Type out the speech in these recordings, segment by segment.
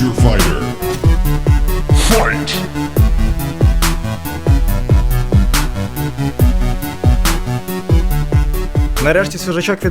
you fighter. Fight! Narešte se vračak te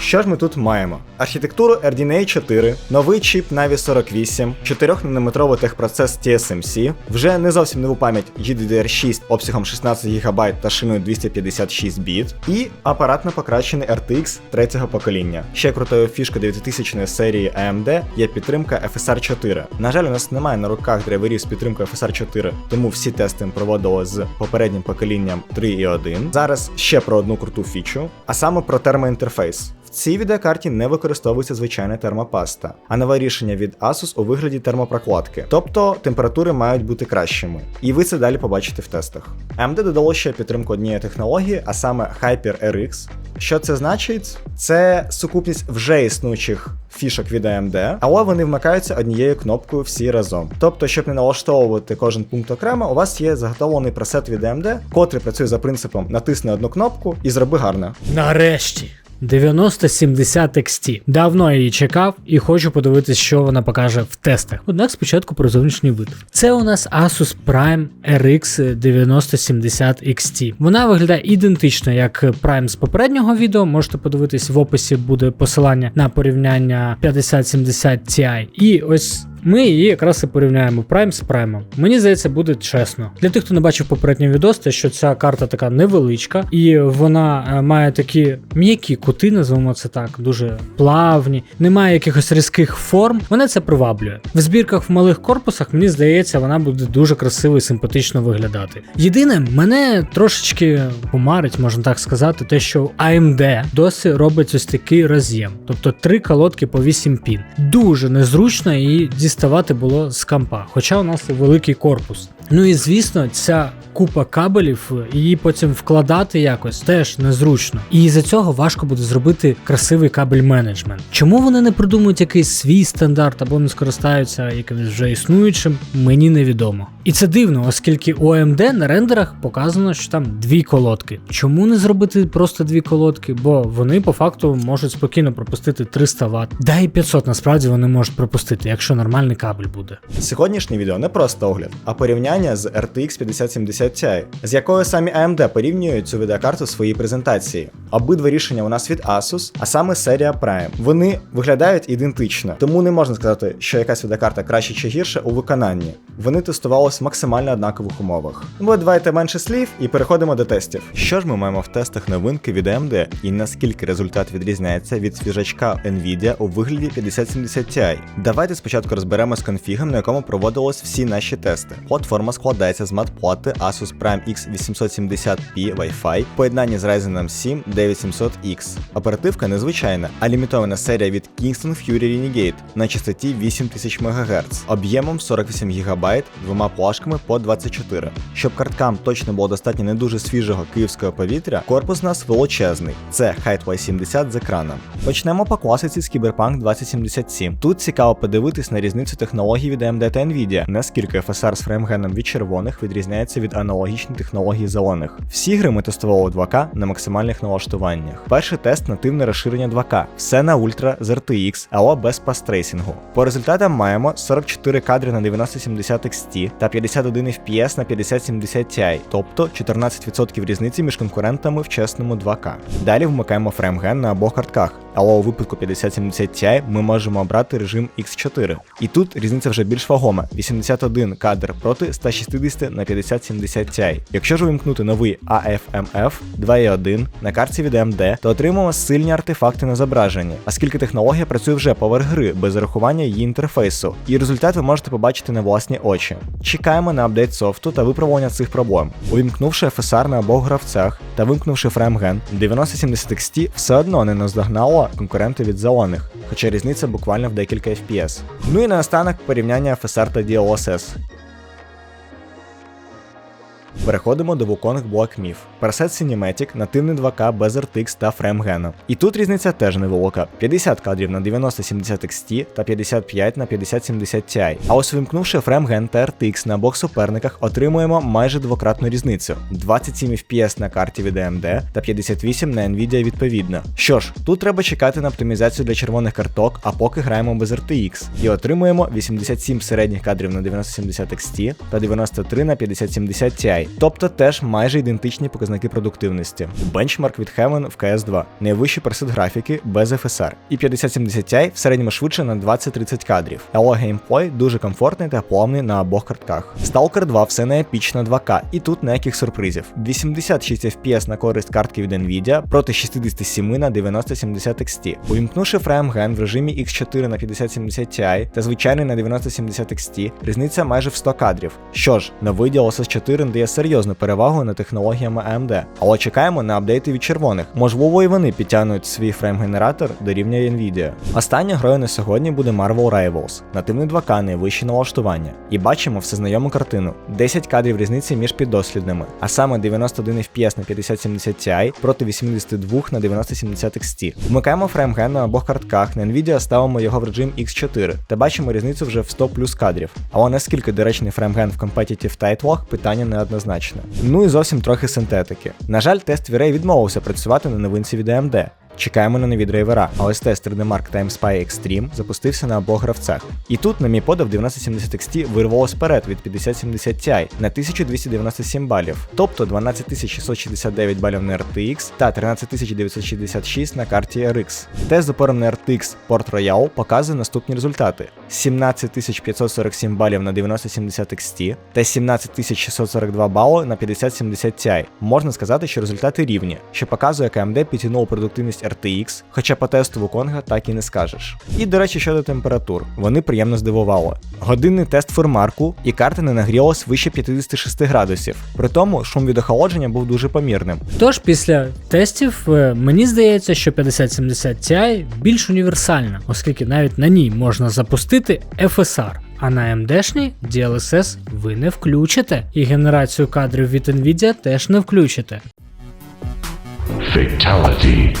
Що ж ми тут маємо? Архітектуру RDNA 4, новий чіп Navi 48, 4-нанометровий техпроцес TSMC, вже не зовсім нову пам'ять GDDR6 обсягом 16 ГБ та шиною 256 біт, і апаратно покращений RTX третього покоління. Ще крутою фішкою 9000 серії AMD є підтримка FSR 4. На жаль, у нас немає на руках драйверів з підтримкою FSR 4, тому всі тести проводили з попереднім поколінням 3.1. Зараз ще про одну круту фічу, а саме про термоінтерфейс. Цій відеокарті не використовується звичайна термопаста, а нове рішення від Asus у вигляді термопрокладки, тобто температури мають бути кращими. І ви це далі побачите в тестах. AMD додало ще підтримку однієї технології, а саме HyperRX. Що це значить? Це сукупність вже існуючих фішок від AMD, але вони вмикаються однією кнопкою всі разом. Тобто, щоб не налаштовувати кожен пункт окремо, у вас є заготовлений пресет від AMD, котрий працює за принципом натисни одну кнопку і зроби гарно. Нарешті. 9070 XT. Давно її чекав і хочу подивитись, що вона покаже в тестах. Однак спочатку про зовнішній вид. Це у нас Asus Prime RX 9070 XT. Вона виглядає ідентично як Prime з попереднього відео. Можете подивитись в описі буде посилання на порівняння 5070 Ti. І ось ми її якраз і порівняємо Prime з Prime. Мені здається, буде чесно. Для тих, хто не бачив попередній відос, те, що ця карта така невеличка, і вона е, має такі м'які кути, називаємо це так, дуже плавні, немає якихось різких форм. Мене це приваблює. В збірках в малих корпусах, мені здається, вона буде дуже красиво і симпатично виглядати. Єдине, мене трошечки помарить, можна так сказати, те, що AMD досі робить ось такий роз'єм, тобто три колодки по 8 пін. Дуже незручно і діставати було з кампа, хоча у нас великий корпус. Ну і звісно, ця купа кабелів, її потім вкладати якось теж незручно. І за цього важко буде зробити красивий кабель менеджмент. Чому вони не придумують якийсь свій стандарт або не скористаються якимось вже існуючим, мені невідомо. І це дивно, оскільки у AMD на рендерах показано, що там дві колодки. Чому не зробити просто дві колодки? Бо вони по факту можуть спокійно пропустити 300 Вт. Да і 500 насправді вони можуть пропустити, якщо нормальний кабель буде. Сьогоднішнє відео не просто огляд, а порівняння з RTX 5070 Ti, з якою самі AMD порівнюють цю відеокарту в своїй презентації. Обидва рішення у нас від Asus, а саме серія Prime. Вони виглядають ідентично, тому не можна сказати, що якась відеокарта краще чи гірше у виконанні. Вони тестувалися в максимально однакових умовах. Тому давайте менше слів і переходимо до тестів. Що ж ми маємо в тестах новинки від AMD і наскільки результат відрізняється від свіжачка Nvidia у вигляді 5070 Ti? Давайте спочатку розберемо з конфігом, на якому проводились всі наші тести. Платформа складається з мат-плати Asus Prime X 870p Wi-Fi, поєднання з Ryzen 7 9700X. Оперативка незвичайна, а лімітована серія від Kingston Fury Renegade на частоті 8000 МГц, об'ємом 48 ГБ, двома плашками по 24. Щоб карткам точно було достатньо не дуже свіжого київського повітря, корпус у нас величезний. Це Height Y70 з екраном. Почнемо по класиці з Cyberpunk 2077. Тут цікаво подивитись на різницю технологій від AMD та Nvidia, наскільки FSR з фреймгеном від червоних відрізняється від аналогічної технології зелених. Всі гри ми тестували 2К на максимальних налаштуваннях. Перший тест нативне розширення 2К, все на ультра з RTX, але без пастрейсінгу. По результатам маємо 44 кадри на 9070 XT та 51 FPS на 5070 Ti, тобто 14% різниці між конкурентами в чесному 2К. Далі вмикаємо фреймген на обох картках, але у випадку 5070 Ti ми можемо обрати режим X4. І тут різниця вже більш вагома: 81 кадр проти 160 на 5070 Ti. Якщо ж увімкнути новий AFMF 2.1 на карті від AMD, то отримаємо сильні артефакти на зображенні, оскільки технологія працює вже поверх гри без зарахування її інтерфейсу, і результат ви можете побачити на власні очі. Чекаємо на апдейт софту та виправлення цих проблем. Увімкнувши FSR на обох гравцях та вимкнувши фреймген, 9070 XT все одно не наздогнало конкуренти від зелених, хоча різниця буквально в декілька FPS. Ну і наостанок порівняння FSR та DLSS. Переходимо до Wukong Black Myth. Пресет Cinematic, нативний 2К без RTX та фреймгена. І тут різниця теж невелика: 50 кадрів на 9070 XT та 55 на 5070 Ti. А ось вимкнувши фреймген та RTX на обох суперниках, отримуємо майже двократну різницю: 27 FPS на карті від AMD та 58 на Nvidia відповідно. Що ж, тут треба чекати на оптимізацію для червоних карток, а поки граємо без RTX і отримуємо 87 середніх кадрів на 9070 XT та 93 на 5070 Ti, тобто теж майже ідентичні показники продуктивності. Бенчмарк від Heaven в CS2, найвищий пресет графіки без FSR, і 5070 Ti в середньому швидше на 20-30 кадрів. Але геймплей дуже комфортний та плавний на обох картках. Stalker 2 все не епічно 2К, і тут ніяких сюрпризів. 86 FPS на користь картки від Nvidia проти 67 на 9070 XT. Увімкнувши фреймген в режимі X4 на 5070 Ti та звичайний на 9070 XT, різниця майже в 100 кадрів. Що ж, новий DLSS 4 дає серйозну перевагу над технологіями AMD, але чекаємо на апдейти від червоних. Можливо, і вони підтягнуть свій фрейм-генератор до рівня Nvidia. Остання грою на сьогодні буде Marvel Rivals, нативний 2К найвищі налаштування. І бачимо все знайому картину: 10 кадрів різниці між піддослідними, а саме 91 FPS на 5070 Ti проти 82 на 9070 XT. Вмикаємо фреймген на обох картках, на Nvidia ставимо його в режим X4 та бачимо різницю вже в 100 плюс кадрів. Але наскільки доречний фреймген в competitive тайтлах, питання неоднозначне. Ну і зовсім трохи синтетики. На жаль, тест V-Ray відмовився працювати на новинці від AMD. Чекаємо на нові драйвера, а ось тест 3D Mark Time Spy Extreme запустився на обох гравцях. І тут, на мій подав, 9070 XT вирвалось вперед від 5070 Ti на 1297 балів, тобто 12669 балів на RTX та 13966 на карті RX. Тест з опором на RTX Port Royal показує наступні результати: 17547 балів на 9070 XT та 17642 бали на 5070 Ti. Можна сказати, що результати рівні, що показує, як AMD підтягнула продуктивність RTX, хоча по тесту Wukong так і не скажеш. І до речі, щодо температур, вони приємно здивували. Годинний тест фурмарку і карта не нагрілась вище 56 градусів. При тому шум від охолодження був дуже помірним. Тож після тестів е, мені здається, що 5070 Ti більш універсальна, оскільки навіть на ній можна запустити FSR. А на AMD-шній DLSS ви не включите, і генерацію кадрів від Nvidia теж не включите. Fatality.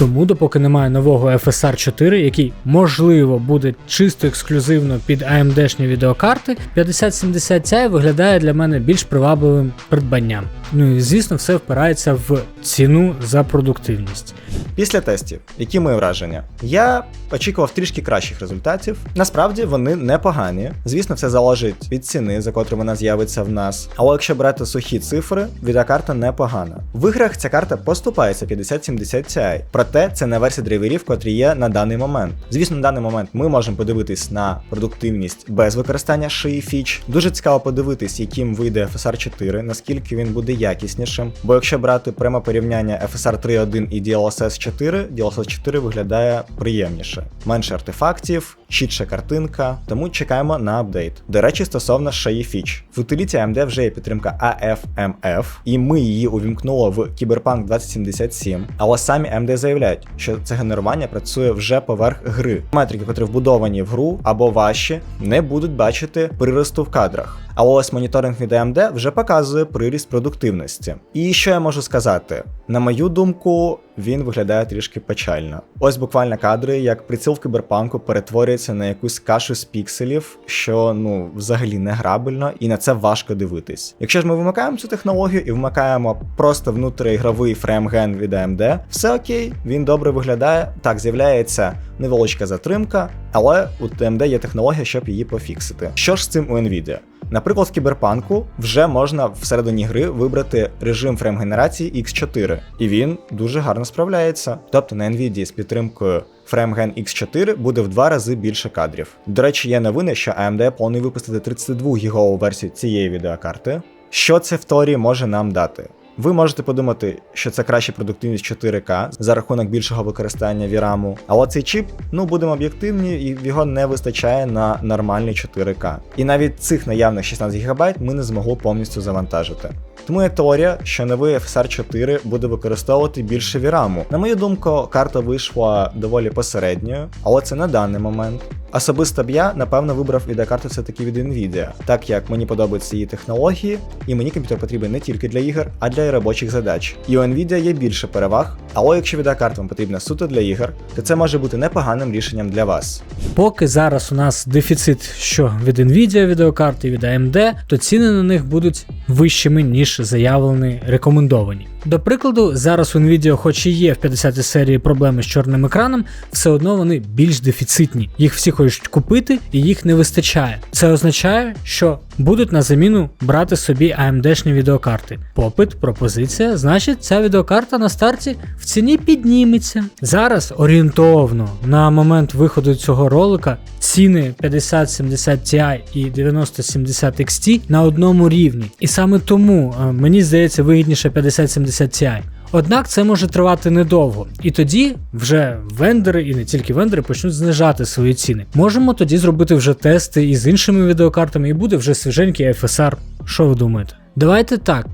Тому, допоки немає нового FSR 4, який можливо буде чисто ексклюзивно під AMD-шні відеокарти, 5070 Ti виглядає для мене більш привабливим придбанням. Ну і звісно, все впирається в ціну за продуктивність. Після тестів, які мої враження? Я очікував трішки кращих результатів. Насправді вони непогані. Звісно, все залежить від ціни, за котру вона з'явиться в нас. Але якщо брати сухі цифри, відеокарта непогана. В іграх ця карта поступається 5070 Ti, проте це не версія драйверів, котрі є на даний момент. Звісно, на даний момент ми можемо подивитись на продуктивність без використання шиї фіч. Дуже цікаво подивитись, яким вийде FSR 4, наскільки він буде якіснішим. Бо якщо брати пряме порівняння FSR 3.1 і DLSS 4, DLSS 4 виглядає приємніше. Менше артефактів, чітша картинка, тому чекаємо на апдейт. До речі, стосовно шиї фіч. В утиліті AMD вже є підтримка AFMF, і ми її увімкнули в Cyberpunk 2077, але самі AMD заявляють, що це генерування працює вже поверх гри. Метрики, котрі вбудовані в гру або ваші, не будуть бачити приросту в кадрах. А ось моніторинг від AMD вже показує приріст продуктивності. І що я можу сказати? На мою думку, він виглядає трішки печально. Ось буквально кадри, як приціл в кіберпанку перетворюється на якусь кашу з пікселів, що ну взагалі не грабельно, і на це важко дивитись. Якщо ж ми вимикаємо цю технологію і вмикаємо просто внутріігровий фреймген від AMD, все окей, він добре виглядає. Так, з'являється невеличка затримка, але у AMD є технологія, щоб її пофіксити. Що ж з цим у Nvidia? Наприклад, в кіберпанку вже можна всередині гри вибрати режим фреймгенерації X4, і він дуже гарно справляється. Тобто на Nvidia з підтримкою FrameGen X4 буде в два рази більше кадрів. До речі, є новини, що AMD планує випустити 32 гігову версію цієї відеокарти. Що це в теорії може нам дати? Ви можете подумати, що це краща продуктивність 4К за рахунок більшого використання VRAM, але цей чіп, ну будемо об'єктивні, і його не вистачає на нормальний 4К. І навіть цих наявних 16 ГБ ми не змогли повністю завантажити. Тому є теорія, що новий FSR 4 буде використовувати більше VRAM. На мою думку, карта вийшла доволі посередньою, але це на даний момент. Особисто б я, напевно, вибрав відеокарту все-таки від Nvidia, так як мені подобаються її технології, і мені комп'ютер потрібен не тільки для ігор, а для робочих задач. І у Nvidia є більше переваг, але якщо відеокарта вам потрібна суто для ігор, то це може бути непоганим рішенням для вас. Поки зараз у нас дефіцит що від Nvidia відеокарти, від AMD, то ціни на них будуть вищими, ніж заявлені рекомендовані. До прикладу, зараз у Nvidia, хоч і є в 50 серії проблеми з чорним екраном, все одно вони більш дефіцитні. Їх всі хочуть купити і їх не вистачає. Це означає, що будуть на заміну брати собі AMD-шні відеокарти. Попит, пропозиція, значить, ця відеокарта на старті в ціні підніметься. Зараз орієнтовно на момент виходу цього ролика ціни 5070 Ti і 9070 XT на одному рівні. І саме тому е, мені здається вигідніше 5070 Ti. Однак це може тривати недовго, і тоді вже вендори, і не тільки вендори, почнуть знижати свої ціни. Можемо тоді зробити вже тести із іншими відеокартами, і буде вже свіженький FSR. Що ви думаєте? Давайте так.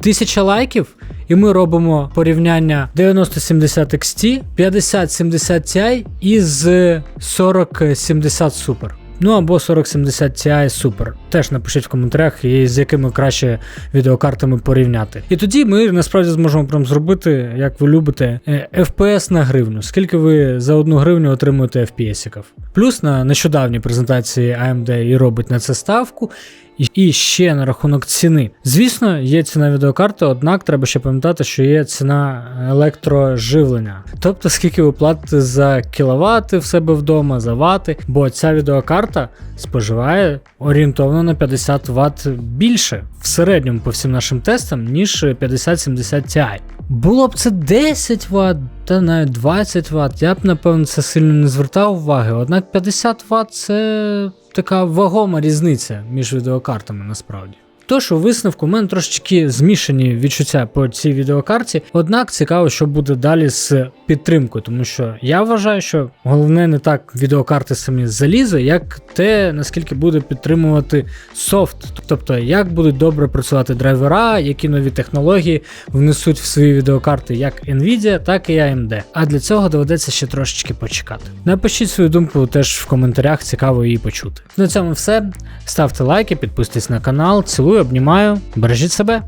Тисяча лайків, і ми робимо порівняння 9070 XT, 5070 Ti із 4070 Super. Ну або 4070 Ti Super. Теж напишіть в коментарях, і з якими краще відеокартами порівняти. І тоді ми насправді зможемо прям зробити, як ви любите, е, FPS на гривню. Скільки ви за одну гривню отримуєте FPS-иків. Плюс на нещодавній презентації AMD і робить на це ставку. І ще на рахунок ціни. Звісно, є ціна відеокарти, однак треба ще пам'ятати, що є ціна електроживлення. Тобто, скільки ви платите за кіловати в себе вдома, за вати, бо ця відеокарта споживає орієнтовно на 50 Вт більше в середньому по всім нашим тестам, ніж 5070 Ti. Було б це 10 Вт, та навіть 20 Вт, я б напевно це сильно не звертав уваги, однак 50 Вт це така вагома різниця між відеокартами насправді. Тож у висновку в мене трошечки змішані відчуття по цій відеокарті, однак цікаво, що буде далі з підтримкою, тому що я вважаю, що головне не так відеокарти самі залізо, як те, наскільки буде підтримувати софт, тобто як будуть добре працювати драйвера, які нові технології внесуть в свої відеокарти як Nvidia, так і AMD. А для цього доведеться ще трошечки почекати. Напишіть свою думку теж в коментарях, цікаво її почути. На цьому все. Ставте лайки, підписуйтесь на канал, цілую, обнімаю, бережіть себе.